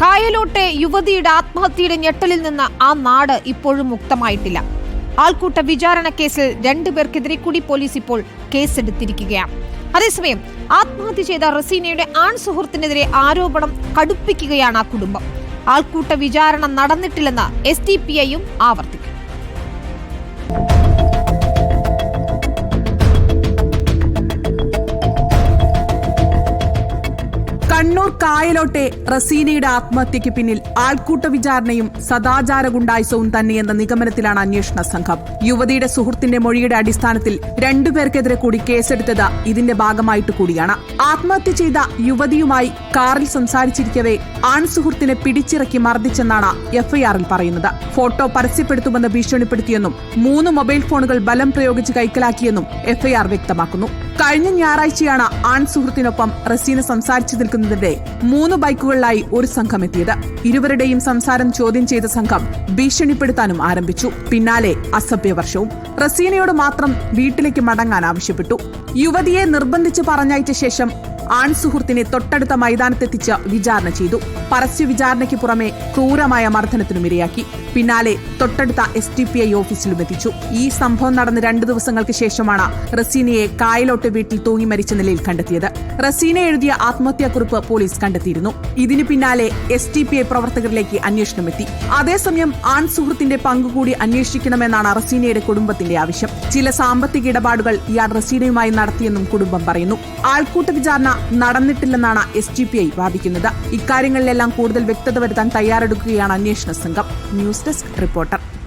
കായലോട്ടെ യുവതിയുടെ ആത്മഹത്യയുടെ ഞെട്ടലിൽ നിന്ന് ആ നാട് ഇപ്പോഴും മുക്തമായിട്ടില്ല. ആൾക്കൂട്ട വിചാരണ കേസിൽ രണ്ടുപേർക്കെതിരെ കൂടി പോലീസ് ഇപ്പോൾ കേസെടുത്തിരിക്കുകയാണ്. അതേസമയം ആത്മഹത്യ ചെയ്ത റസീനയുടെ ആൺ സുഹൃത്തിനെതിരെ ആരോപണം കടുപ്പിക്കുകയാണ് ആ കുടുംബം. ആൾക്കൂട്ട വിചാരണ നടന്നിട്ടില്ലെന്ന് എസ് ഡി പി ഐയും ആവർത്തിക്കും. കണ്ണൂർ കായലോട്ടെ റസീനയുടെ ആത്മഹത്യയ്ക്ക് പിന്നിൽ ആൾക്കൂട്ട വിചാരണയും സദാചാര ഗുണ്ടായുസവും തന്നെയെന്ന നിഗമനത്തിലാണ് അന്വേഷണ സംഘം. യുവതിയുടെ സുഹൃത്തിന്റെ മൊഴിയുടെ അടിസ്ഥാനത്തിൽ രണ്ടുപേർക്കെതിരെ കൂടി കേസെടുത്തത് ഇതിന്റെ ഭാഗമായിട്ട് കൂടിയാണ്. ആത്മഹത്യ ചെയ്ത യുവതിയുമായി കാറിൽ സംസാരിച്ചിരിക്കവേ ആൺ സുഹൃത്തിനെ പിടിച്ചിറക്കി മർദ്ദിച്ചെന്നാണ് എഫ്ഐആറിൽ പറയുന്നത്. ഫോട്ടോ പരസ്യപ്പെടുത്തുമെന്ന് ഭീഷണിപ്പെടുത്തിയെന്നും മൂന്ന് മൊബൈൽ ഫോണുകൾ ബലം പ്രയോഗിച്ച് കൈക്കലാക്കിയെന്നും എഫ്ഐആർ വ്യക്തമാക്കുന്നു. കഴിഞ്ഞ ഞായറാഴ്ചയാണ് ആൺ സുഹൃത്തിനൊപ്പം റസീന സംസാരിച്ചു നിൽക്കുന്നതിന്റെ മൂന്ന് ബൈക്കുകളിലായി ഒരു സംഘം എത്തിയത്. ഇരുവരുടെയും സംസാരം ചോദ്യം ചെയ്ത സംഘം ഭീഷണിപ്പെടുത്താനും ആരംഭിച്ചു. പിന്നാലെ അസഭ്യവർഷവും റസീനയോട് മാത്രം വീട്ടിലേക്ക് മടങ്ങാൻ ആവശ്യപ്പെട്ടു. യുവതിയെ നിർബന്ധിച്ച് പറഞ്ഞയച്ച ശേഷം ആൺ സുഹൃത്തിനെ തൊട്ടടുത്ത മൈതാനത്തെത്തിച്ച് വിചാരണ ചെയ്തു. പരസ്യ വിചാരണയ്ക്ക് പുറമെ ക്രൂരമായ മർദ്ദനത്തിനും ഇരയാക്കി. പിന്നാലെ തൊട്ടടുത്ത എസ് ടി പി ഐ ഓഫീസിലും എത്തിച്ചു. ഈ സംഭവം നടന്ന് രണ്ടു ദിവസങ്ങൾക്ക് ശേഷമാണ് റസീനയെ കായലോട്ട് വീട്ടിൽ തൂങ്ങി മരിച്ച നിലയിൽ കണ്ടെത്തിയത്. റസീന എഴുതിയ ആത്മഹത്യാക്കുറിപ്പ് പോലീസ് കണ്ടെത്തിയിരുന്നു. ഇതിനു പിന്നാലെ എസ് ടി പി ഐ പ്രവർത്തകരിലേക്ക് അന്വേഷണം എത്തി. അതേസമയം ആൺ സുഹൃത്തിന്റെ പങ്കുകൂടി അന്വേഷിക്കണമെന്നാണ് റസീനയുടെ കുടുംബത്തിന്റെ ആവശ്യം. ചില സാമ്പത്തിക ഇടപാടുകൾ ഇയാൾ റസീനയുമായി നടത്തിയെന്നും കുടുംബം പറയുന്നു. ആൾക്കൂട്ട വിചാരണ നടന്നിട്ടില്ലെന്നാണ് എസ് ഡി പി ഐ വാദിക്കുന്നത്. ഇക്കാര്യങ്ങളിലെല്ലാം കൂടുതൽ വ്യക്തത വരുത്താൻ തയ്യാറെടുക്കുകയാണ് അന്വേഷണ സംഘം. News desk reporter.